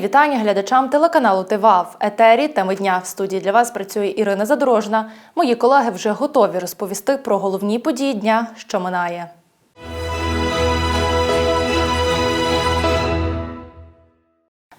Вітання глядачам телеканалу ТВА в етері теми дня. В студії для вас працює Ірина Задорожна. Мої колеги вже готові розповісти про головні події дня, що минає.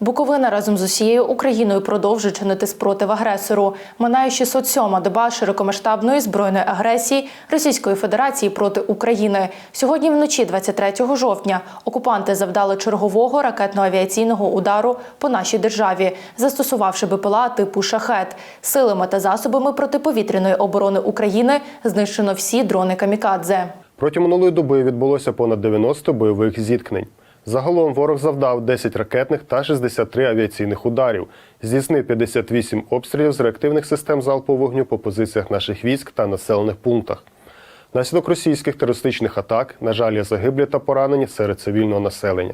Буковина разом з усією Україною продовжує чинити спротив агресору. Минає 607-ма доба широкомасштабної збройної агресії Російської Федерації проти України. Сьогодні вночі, 23 жовтня, окупанти завдали чергового ракетно-авіаційного удару по нашій державі, застосувавши БПЛА типу шахет. Силами та засобами протиповітряної оборони України знищено всі дрони камікадзе. Протягом минулої доби відбулося понад 90 бойових зіткнень. Загалом ворог завдав 10 ракетних та 63 авіаційних ударів, здійснив 58 обстрілів з реактивних систем залпового вогню по позиціях наших військ та населених пунктах. Внаслідок російських терористичних атак, на жаль, є загиблі та поранені серед цивільного населення.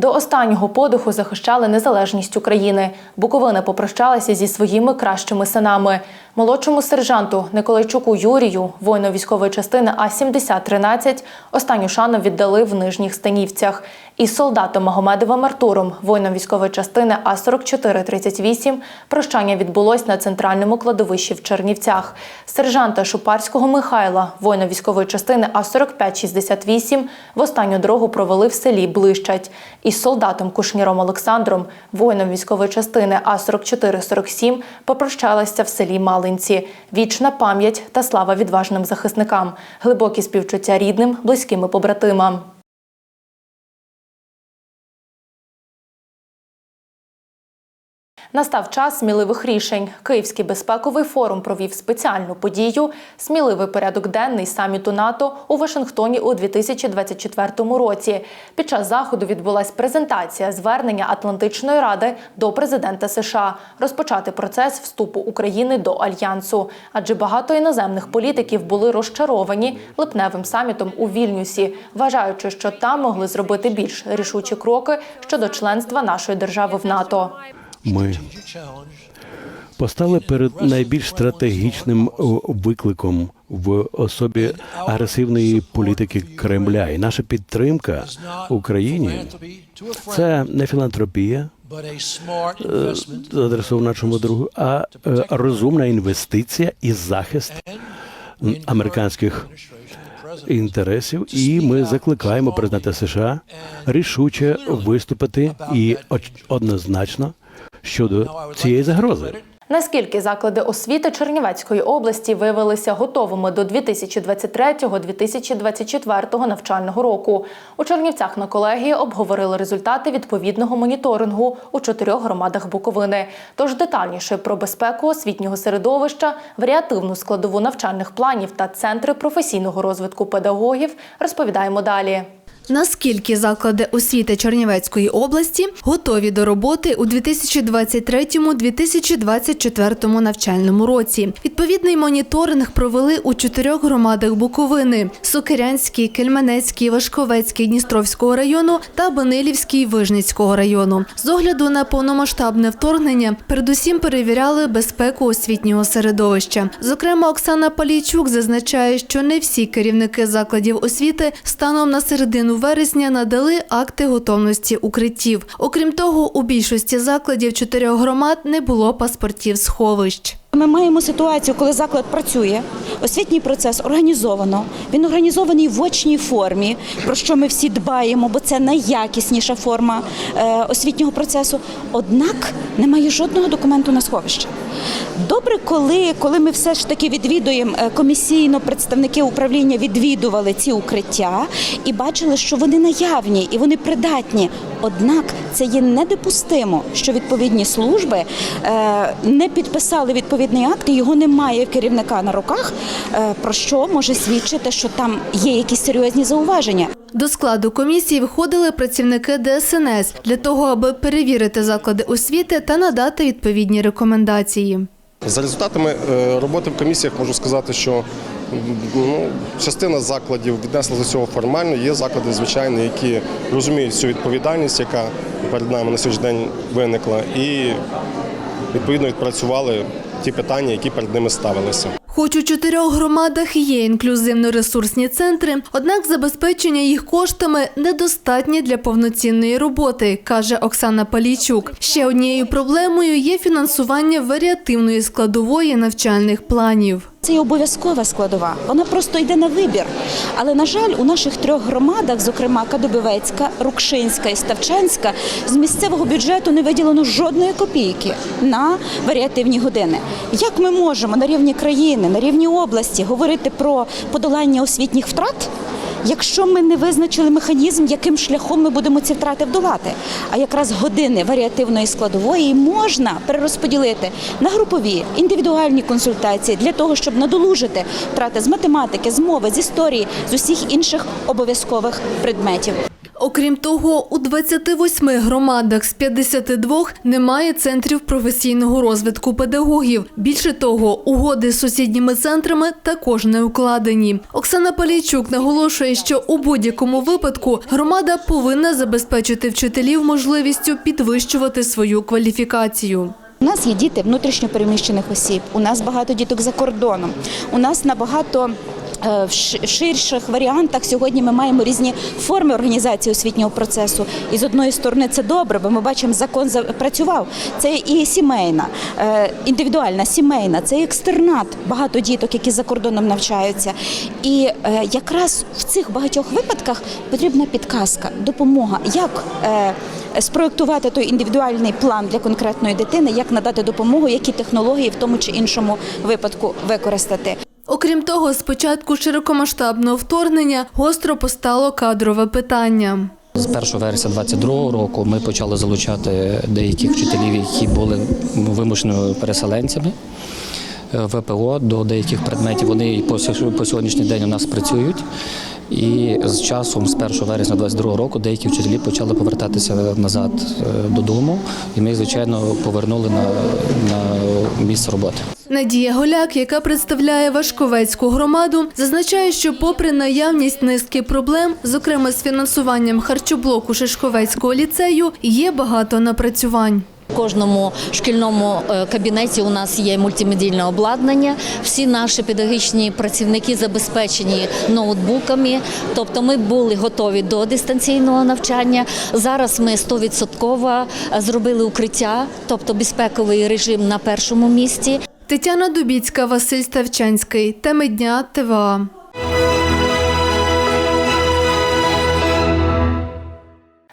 До останнього подиху захищали незалежність України. Буковина попрощалася зі своїми кращими синами. Молодшому сержанту Николайчуку Юрію, воїну військової частини А-7013, останню шану віддали в Нижніх Станівцях. Із солдатом Магомедовим Артуром, воїном військової частини А-4438, прощання відбулось на центральному кладовищі в Чернівцях. Сержанта Шупарського Михайла, воїна військової частини А-4568, в останню дорогу провели в селі Блищать. Із солдатом Кушніром Олександром, воїном військової частини А-4447, попрощалася в селі Малинці. Вічна пам'ять та слава відважним захисникам, глибокі співчуття рідним, близьким і побратимам. Настав час сміливих рішень. Київський безпековий форум провів спеціальну подію Сміливий порядок денний саміту НАТО у Вашингтоні у 2024 році. Під час заходу відбулась презентація звернення Атлантичної ради до президента США розпочати процес вступу України до альянсу. Адже багато іноземних політиків були розчаровані липневим самітом у Вільнюсі, вважаючи, що там могли зробити більш рішучі кроки щодо членства нашої держави в НАТО. Ми постали перед найбільш стратегічним викликом в особі агресивної політики Кремля, і наша підтримка Україні це не філантропія, е, адресована нашому другу, а е, розумна інвестиція і захист американських інтересів. І ми закликаємо президента США рішуче виступити і однозначно щодо цієї загрози. Наскільки заклади освіти Чернівецької області виявилися готовими до 2023-2024 навчального року? У Чернівцях на колегії обговорили результати відповідного моніторингу у чотирьох громадах Буковини. Тож детальніше про безпеку освітнього середовища, варіативну складову навчальних планів та центри професійного розвитку педагогів розповідаємо далі. Наскільки заклади освіти Чернівецької області готові до роботи у 2023-2024 навчальному році? Відповідний моніторинг провели у чотирьох громадах Буковини: Сокирянський, Кельменецький, Вашковецький Дністровського району та Банилівський Вижницького району. З огляду на повномасштабне вторгнення, передусім перевіряли безпеку освітнього середовища. Зокрема, Оксана Палійчук зазначає, що не всі керівники закладів освіти станом на середину вересня надали акти готовності укриттів. Окрім того, у більшості закладів чотирьох громад не було паспортів сховищ. Ми маємо ситуацію, коли заклад працює, освітній процес організовано. Він організований в очній формі, про що ми всі дбаємо, бо це найякісніша форма е, освітнього процесу. Однак немає жодного документу на сховище. Добре, коли, коли ми все ж таки відвідуємо е, комісійно, представники управління відвідували ці укриття і бачили, що вони наявні і вони придатні. Однак це є недопустимо, що відповідні служби е, не підписали відповідний акт, і його немає в керівника на руках, е, про що може свідчити, що там є якісь серйозні зауваження. До складу комісії входили працівники ДСНС для того, аби перевірити заклади освіти та надати відповідні рекомендації. За результатами е, роботи в комісіях можу сказати, що ну, частина закладів віднесла до цього формально. Є заклади, звичайно, які розуміють всю відповідальність, яка перед нами на сьогоднішній день виникла, і відповідно відпрацювали ті питання, які перед ними ставилися. Хоч у чотирьох громадах є інклюзивно-ресурсні центри, однак забезпечення їх коштами недостатнє для повноцінної роботи, каже Оксана Палійчук. Ще однією проблемою є фінансування варіативної складової навчальних планів. Це є обов'язкова складова. Вона просто йде на вибір. Але на жаль, у наших трьох громадах, зокрема Кадобивецька, Рукшинська і Ставчанська, з місцевого бюджету не виділено жодної копійки на варіативні години. Як ми можемо на рівні країни, на рівні області говорити про подолання освітніх втрат? Якщо ми не визначили механізм, яким шляхом ми будемо ці втрати вдолати, а якраз години варіативної складової можна перерозподілити на групові індивідуальні консультації для того, щоб надолужити втрати з математики, з мови, з історії, з усіх інших обов'язкових предметів. Окрім того, у 28 громадах з 52 немає центрів професійного розвитку педагогів. Більше того, угоди з сусідніми центрами також не укладені. Оксана Палійчук наголошує, що у будь-якому випадку громада повинна забезпечити вчителів можливістю підвищувати свою кваліфікацію. У нас є діти внутрішньопереміщених осіб, у нас багато діток за кордоном, у нас набагато. Е, В ширших варіантах сьогодні ми маємо різні форми організації освітнього процесу. І з одної сторони це добре, бо ми бачимо, закон запрацював. Це і сімейна, е, індивідуальна, сімейна, це екстернат. Багато діток, які за кордоном навчаються. І е, якраз в цих багатьох випадках потрібна підказка, допомога, як спроектувати той індивідуальний план для конкретної дитини, як надати допомогу, які технології в тому чи іншому випадку використати. Окрім того, з початку широкомасштабного вторгнення гостро постало кадрове питання. З 1 вересня 2022 року ми почали залучати деяких вчителів, які були вимушеними переселенцями. е, ВПО до деяких предметів. Вони і по сьогоднішній день у нас працюють. І з часом, з 1 вересня 2022 року, деякі вчителі почали повертатися назад е, додому, і ми, звичайно, повернули на, на місце роботи. Надія Голяк, яка представляє Вашковецьку громаду, зазначає, що попри наявність низки проблем, зокрема з фінансуванням харчоблоку Шишковецького ліцею, є багато напрацювань. В кожному шкільному е, кабінеті у нас є мультимедійне обладнання. Всі наші педагогічні працівники забезпечені ноутбуками. Тобто, ми були готові до дистанційного навчання. Зараз ми 100% зробили укриття, тобто безпековий режим на першому місці. Тетяна Дубіцька, Василь Ставчанський. Теми дня ТВА.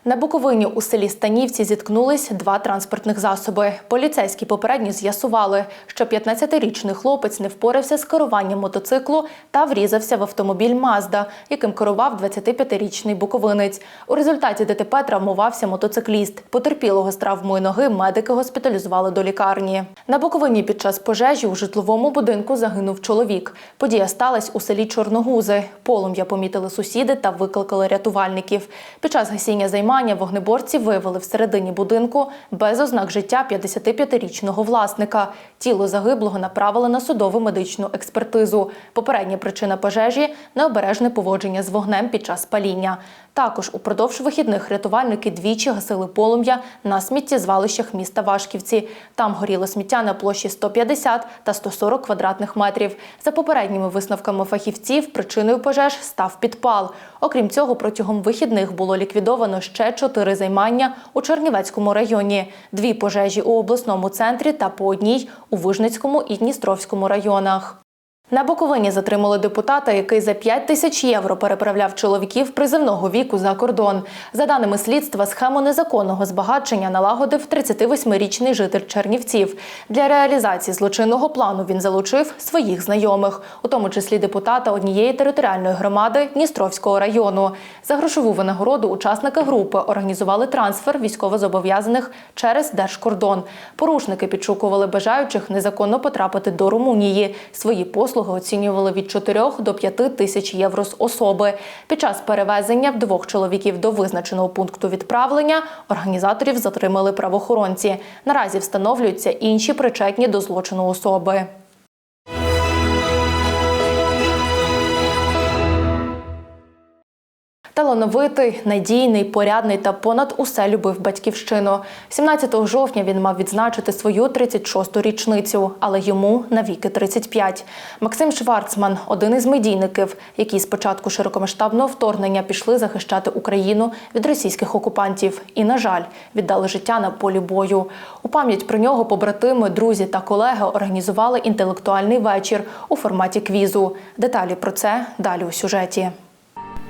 На Буковині у селі Станівці зіткнулись два транспортних засоби. Поліцейські попередньо з'ясували, що 15-річний хлопець не впорався з керуванням мотоциклу та врізався в автомобіль Мазда, яким керував 25-річний буковинець. У результаті ДТП травмувався мотоцикліст. Потерпілого з травмою ноги медики госпіталізували до лікарні. На Буковині під час пожежі у житловому будинку загинув чоловік. Подія сталася у селі Чорногузи. Полум'я помітили сусіди та викликали рятувальників. Під час гасіння займання вогнеборці виявили всередині будинку без ознак життя 55-річного власника. Тіло загиблого направили на судову медичну експертизу. Попередня причина пожежі необережне поводження з вогнем під час паління. Також упродовж вихідних рятувальники двічі гасили полум'я на сміттєзвалищах міста Вашківці. Там горіло сміття на площі 150 та 140 квадратних метрів. За попередніми висновками фахівців, причиною пожеж став підпал. Окрім цього, протягом вихідних було ліквідовано ще чотири займання у Чернівецькому районі, дві пожежі у обласному центрі та по одній у Вижницькому і Дністровському районах. На Буковині затримали депутата, який за 5 тисяч євро переправляв чоловіків призивного віку за кордон. За даними слідства, схему незаконного збагачення налагодив 38-річний житель Чернівців. Для реалізації злочинного плану він залучив своїх знайомих, у тому числі депутата однієї територіальної громади Дністровського району. За грошову винагороду учасники групи організували трансфер військовозобов'язаних через держкордон. Порушники підшукували бажаючих незаконно потрапити до Румунії. Свої послуги послуги оцінювали від 4 до 5 тисяч євро з особи. Під час перевезення двох чоловіків до визначеного пункту відправлення організаторів затримали правоохоронці. Наразі встановлюються інші причетні до злочину особи. Талановитий, надійний, порядний та понад усе любив батьківщину. 17 жовтня він мав відзначити свою 36-ту річницю, але йому навіки 35. Максим Шварцман один із медійників, які з початку широкомасштабного вторгнення пішли захищати Україну від російських окупантів і, на жаль, віддали життя на полі бою. У пам'ять про нього побратими, друзі та колеги організували інтелектуальний вечір у форматі квізу. Деталі про це далі у сюжеті.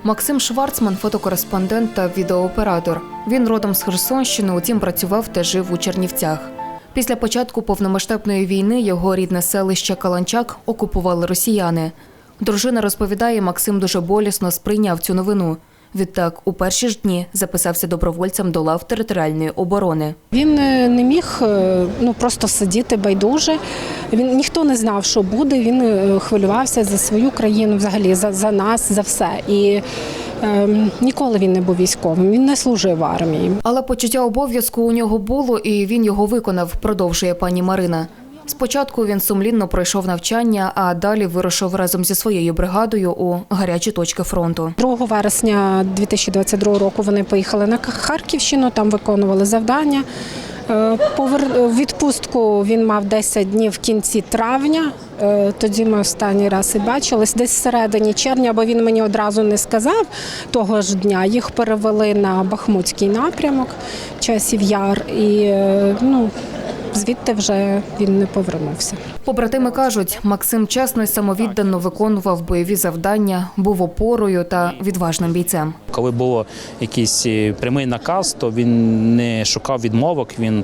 Максим Шварцман, фотокореспондент та відеооператор. Він родом з Херсонщини, утім працював та жив у Чернівцях. Після початку повномасштабної війни його рідне селище Каланчак окупували росіяни. Дружина розповідає, Максим дуже болісно сприйняв цю новину. Відтак, у перші ж дні записався добровольцем до лав територіальної оборони. Він е, не міг е, ну просто сидіти байдуже. Він ніхто не знав, що буде. Він е, хвилювався за свою країну, взагалі за, за нас, за все. І е, ніколи він не був військовим. Він не служив в армії. Але почуття обов'язку у нього було, і він його виконав, продовжує пані Марина. Спочатку він сумлінно пройшов навчання, а далі вирушив разом зі своєю бригадою у гарячі точки фронту. 2 вересня 2022 року вони поїхали на Харківщину, там виконували завдання. Е, Відпустку він мав 10 днів в кінці травня. Е, Тоді ми останній раз і бачились. Десь всередині червня, бо він мені одразу не сказав того ж дня. Їх перевели на Бахмутський напрямок, часів яр, і е, ну, звідти вже він не повернувся. Побратими кажуть, Максим чесно і самовіддано виконував бойові завдання, був опорою та відважним бійцем. Коли було якийсь е, прямий наказ, то він не шукав відмовок, він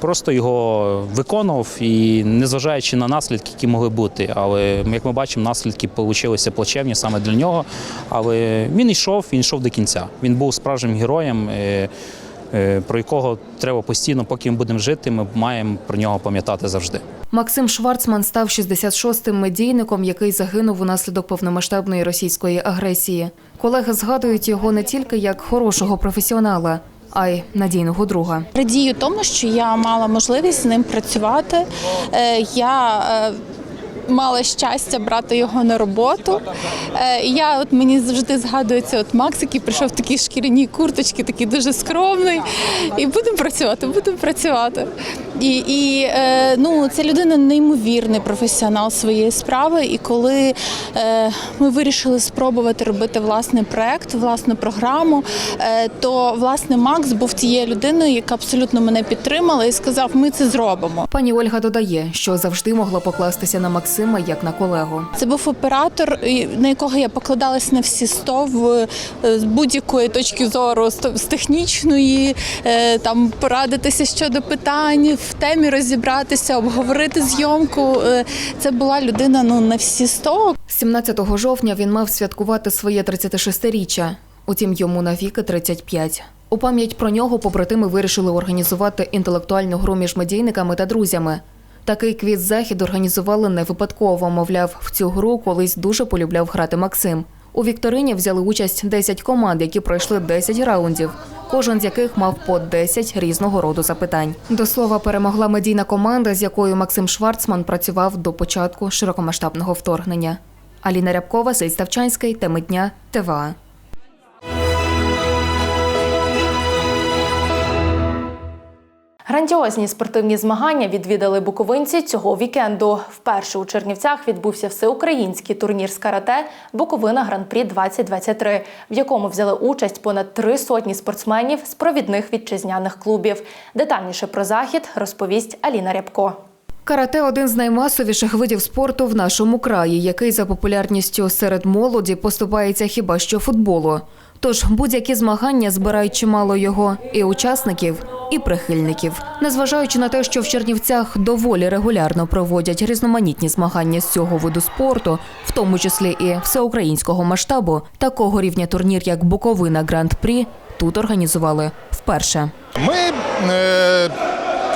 просто його виконував і незважаючи на наслідки, які могли бути. Але як ми бачимо, наслідки вийшли плачевні саме для нього. Але він йшов, він йшов до кінця. Він був справжнім героєм. Е, Про якого треба постійно, поки ми будемо жити, ми маємо про нього пам'ятати завжди. Максим Шварцман став 66-м медійником, який загинув унаслідок повномасштабної російської агресії. Колеги згадують його не тільки як хорошого професіонала, а й надійного друга. Радію тому, що я мала можливість з ним працювати. Е, Я е, мала щастя брати його на роботу. Е, Я от мені завжди згадується, от Макс, який прийшов в такій шкіряній курточці, такий дуже скромний. І будемо працювати, будемо працювати. І, і е, ну, ця людина неймовірний професіонал своєї справи. І коли е, ми вирішили спробувати робити власний проект, власну програму, е, то власне Макс був тією людиною, яка абсолютно мене підтримала і сказав: ми це зробимо. Пані Ольга додає, що завжди могла покластися на Максима як на колегу. Це був оператор, на якого я покладалась на всі сто в з будь-якої точки зору, з технічної, там порадитися щодо питань, темі розібратися, обговорити зйомку. Е, Це була людина ну на всі сто. 17 жовтня він мав святкувати своє 36-річчя. Утім, йому навіки 35. У пам'ять про нього побратими вирішили організувати інтелектуальну гру між медійниками та друзями. Такий квіз-захід організували не випадково. Мовляв, в цю гру колись дуже полюбляв грати Максим. У вікторині взяли участь 10 команд, які пройшли 10 раундів, кожен з яких мав по 10 різного роду запитань. До слова, перемогла медійна команда, з якою Максим Шварцман працював до початку широкомасштабного вторгнення. Аліна Рябкова, Сей Ставчанський, теми дня, ТВА. Грандіозні спортивні змагання відвідали буковинці цього вікенду. Вперше у Чернівцях відбувся всеукраїнський турнір з карате Буковина Гран-прі 2023, в якому взяли участь понад три сотні спортсменів з провідних вітчизняних клубів. Детальніше про захід розповість Аліна Рябко. Карате один з наймасовіших видів спорту в нашому краї, який за популярністю серед молоді поступається хіба що футболу. Тож будь-які змагання збирають чимало його і учасників, і прихильників. Незважаючи на те, що в Чернівцях доволі регулярно проводять різноманітні змагання з цього виду спорту, в тому числі і всеукраїнського масштабу, такого рівня турнір, як Буковина Гранд-прі, тут організували вперше. Ми е,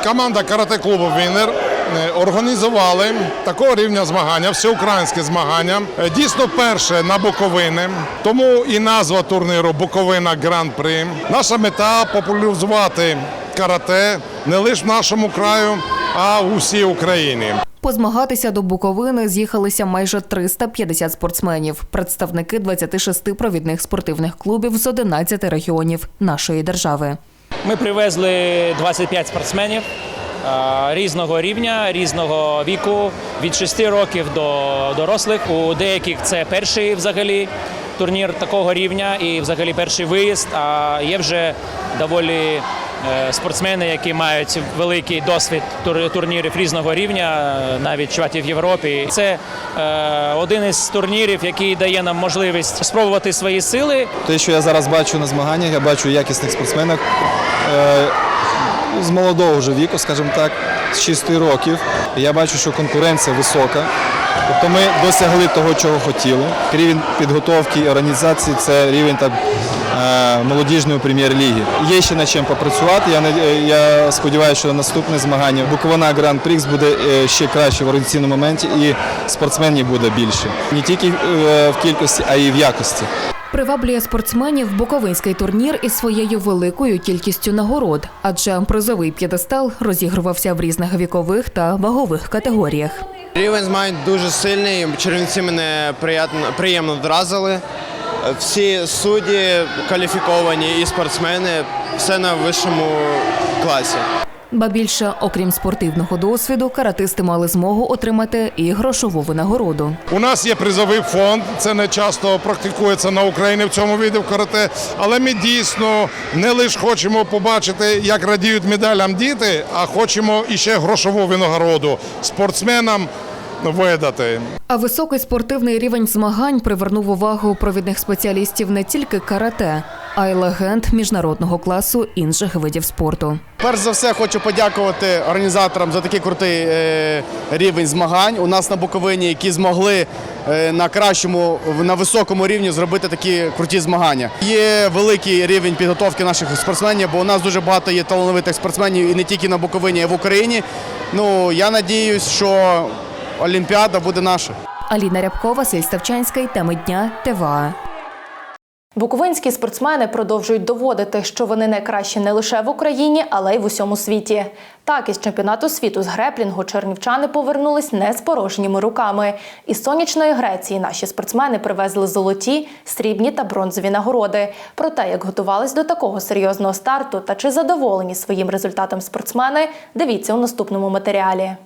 команда карате клубу Вінер організували такого рівня змагання, всеукраїнське змагання. Е, Дійсно, перше на Буковини, тому і назва турніру Буковина Гран-при. Наша мета популяризувати карате не лише в нашому краю, а у всій Україні. Позмагатися до Буковини з'їхалися майже 350 спортсменів, представники 26 провідних спортивних клубів з 11 регіонів нашої держави. Ми привезли 25 спортсменів е, різного рівня, різного віку, від 6 років до дорослих. У деяких це перший взагалі турнір такого рівня і взагалі перший виїзд. А є вже доволі е, спортсмени, які мають великий досвід тур- турнірів різного рівня, е, навіть чватів в Європі. Це е, один із турнірів, який дає нам можливість спробувати свої сили Те, що я зараз бачу на змаганнях, я бачу якісних спортсменів е, з молодого вже віку, скажімо так, з 6 років. Я бачу, що конкуренція висока. Тобто ми досягли того, чого хотіли. Рівень підготовки і організації це рівень так, е, молодіжної прем'єр-ліги. Є ще над чим попрацювати. Я, я сподіваюся, що наступне змагання Буковина Гран Прікс буде е, ще краще в організаційному моменті і спортсменів буде більше. Не тільки е, в кількості, а й в якості. Приваблює спортсменів буковинський турнір із своєю великою кількістю нагород, адже призовий п'єдестал розігрувався в різних вікових та вагових категоріях. Рівень змагань дуже сильний. Чернівці мене приємно, приємно вразили. Всі судді кваліфіковані і спортсмени, все на вищому класі. Ба більше, окрім спортивного досвіду, каратисти мали змогу отримати і грошову винагороду. У нас є призовий фонд, це не часто практикується на Україні в цьому віді в карате, але ми дійсно не лише хочемо побачити, як радіють медалям діти, а хочемо іще грошову винагороду спортсменам видати. А високий спортивний рівень змагань привернув увагу провідних спеціалістів не тільки карате, а й легенд міжнародного класу інших видів спорту. Перш за все, хочу подякувати організаторам за такий крутий е, рівень змагань. У нас на Буковині, які змогли е, на кращому, на високому рівні зробити такі круті змагання. Є великий рівень підготовки наших спортсменів, бо у нас дуже багато є талановитих спортсменів і не тільки на Буковині, а й в Україні. Ну я надіюсь, що Олімпіада буде наша. Аліна Рябкова, Василь Ставчанський, теми дня ТВА. Буковинські спортсмени продовжують доводити, що вони найкращі не лише в Україні, але й в усьому світі. Так, із чемпіонату світу з греплінгу чернівчани повернулись не з порожніми руками. Із сонячної Греції наші спортсмени привезли золоті, срібні та бронзові нагороди. Про те, як готувались до такого серйозного старту та чи задоволені своїм результатом спортсмени, дивіться у наступному матеріалі.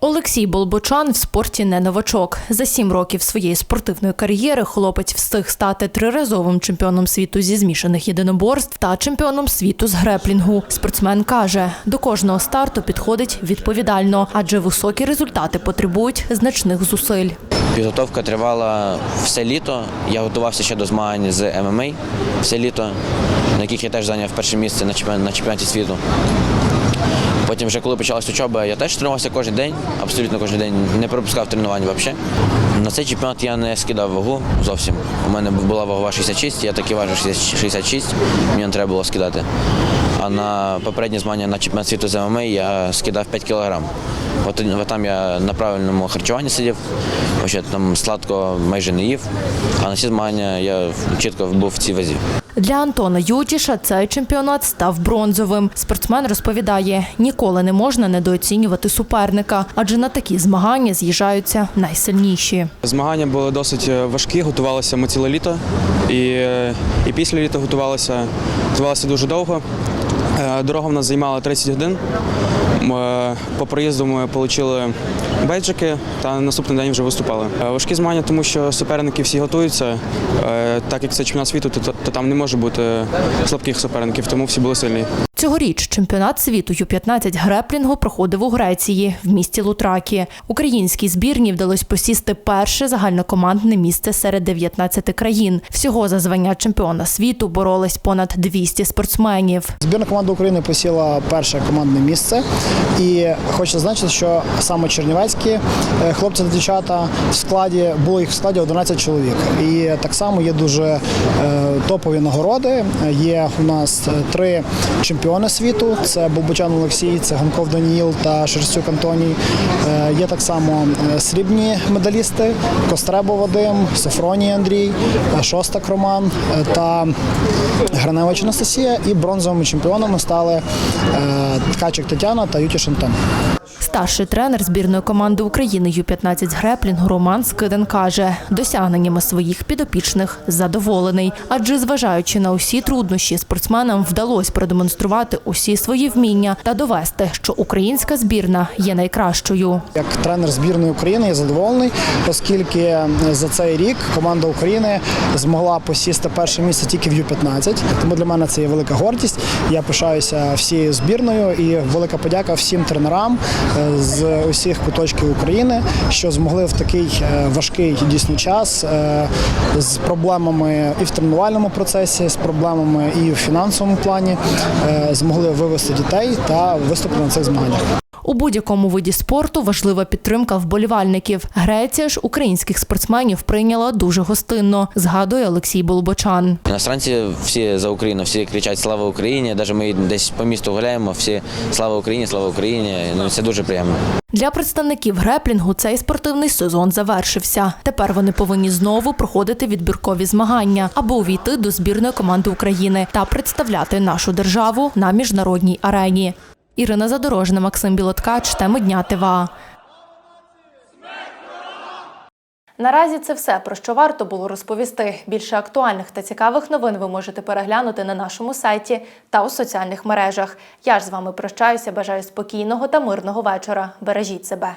Олексій Болбочан в спорті не новачок. За сім років своєї спортивної кар'єри хлопець встиг стати триразовим чемпіоном світу зі змішаних єдиноборств та чемпіоном світу з греплінгу. Спортсмен каже, до кожного старту підходить відповідально, адже високі результати потребують значних зусиль. Підготовка тривала все літо. Я готувався ще до змагань з ММА все літо, на яких я теж зайняв перше місце на чемпіонаті світу. Потім, вже коли почалась учоба, я теж тренувався кожен день, абсолютно кожен день, не пропускав тренувань взагалі. На цей чемпіонат я не скидав вагу зовсім. У мене була вагова 66, я таки важив 66, мені не треба було скидати. А на попередні змагання на чемпіонат світу з ММА я скидав 5 кілограм. От, от там я на правильному харчуванні сидів, там сладко майже не їв, а на ці змагання я чітко був в цій вазі. Для Антона Ютіша цей чемпіонат став бронзовим. Спортсмен розповідає, ніколи не можна недооцінювати суперника, адже на такі змагання з'їжджаються найсильніші. Змагання були досить е, важкі, готувалися ми ціле літо і, е, і після літа готувалися, готувалися дуже довго. Е, Дорога в нас займала 30 годин. Е, По проїзду ми отримали бейджики та наступний день вже виступали. Е, Важкі змагання, тому що суперники всі готуються. Так як це чемпіонат світу, то там не може бути слабких суперників, тому всі були сильні. Цьогоріч чемпіонат світу Ю-15 греплінгу проходив у Греції в місті Лутракі. Українській збірні вдалось посісти перше загальнокомандне місце серед 19 країн. Всього за звання чемпіона світу боролись понад 200 спортсменів. Збірна команда України посіла перше командне місце, і хочу зазначити, що саме чернівецькі е, хлопці та дівчата в складі було їх в складі 11 чоловік. І так само є дуже е, топові нагороди. Є у нас е, три чемпіони чемпіони світу. Це Болбочан Олексій, це Ганков Даніїл та Шерстюк Антоній. Е, Є так само е, срібні медалісти Костребо Вадим, Софроній Андрій, е, Шостак Роман та Граневич Анастасія. І бронзовими чемпіонами стали Ткачик Тетяна та Ютіш Антон. Старший тренер збірної команди України Ю-15 з греплінгу Роман Скиден каже, досягненнями своїх підопічних задоволений. Адже зважаючи на усі труднощі, спортсменам вдалося продемонструвати усі свої вміння та довести, що українська збірна є найкращою. Як тренер збірної України я задоволений, оскільки за цей рік команда України змогла посісти перше місце тільки в Ю-15. Тому для мене це є велика гордість. Я пишаюся всією збірною і велика подяка всім тренерам е, з усіх куточків України, що змогли в такий е, важкий дійсно час е, з проблемами і в тренувальному процесі, з проблемами і в фінансовому плані змогли вивести дітей та виступити на цих змаганнях. У будь-якому виді спорту важлива підтримка вболівальників. Греція ж українських спортсменів прийняла дуже гостинно, згадує Олексій Болбочан. Іностранці всі за Україну, всі кричать Слава Україні. Навіть ми десь по місту гуляємо, всі Слава Україні, Слава Україні. Ну це дуже приємно. Для представників греплінгу цей спортивний сезон завершився. Тепер вони повинні знову проходити відбіркові змагання або увійти до збірної команди України та представляти нашу державу на міжнародній арені. Ірина Задорожна, Максим Білоткач, теми дня ТВА. Наразі це все, про що варто було розповісти. Більше актуальних та цікавих новин ви можете переглянути на нашому сайті та у соціальних мережах. Я ж з вами прощаюся. Бажаю спокійного та мирного вечора. Бережіть себе.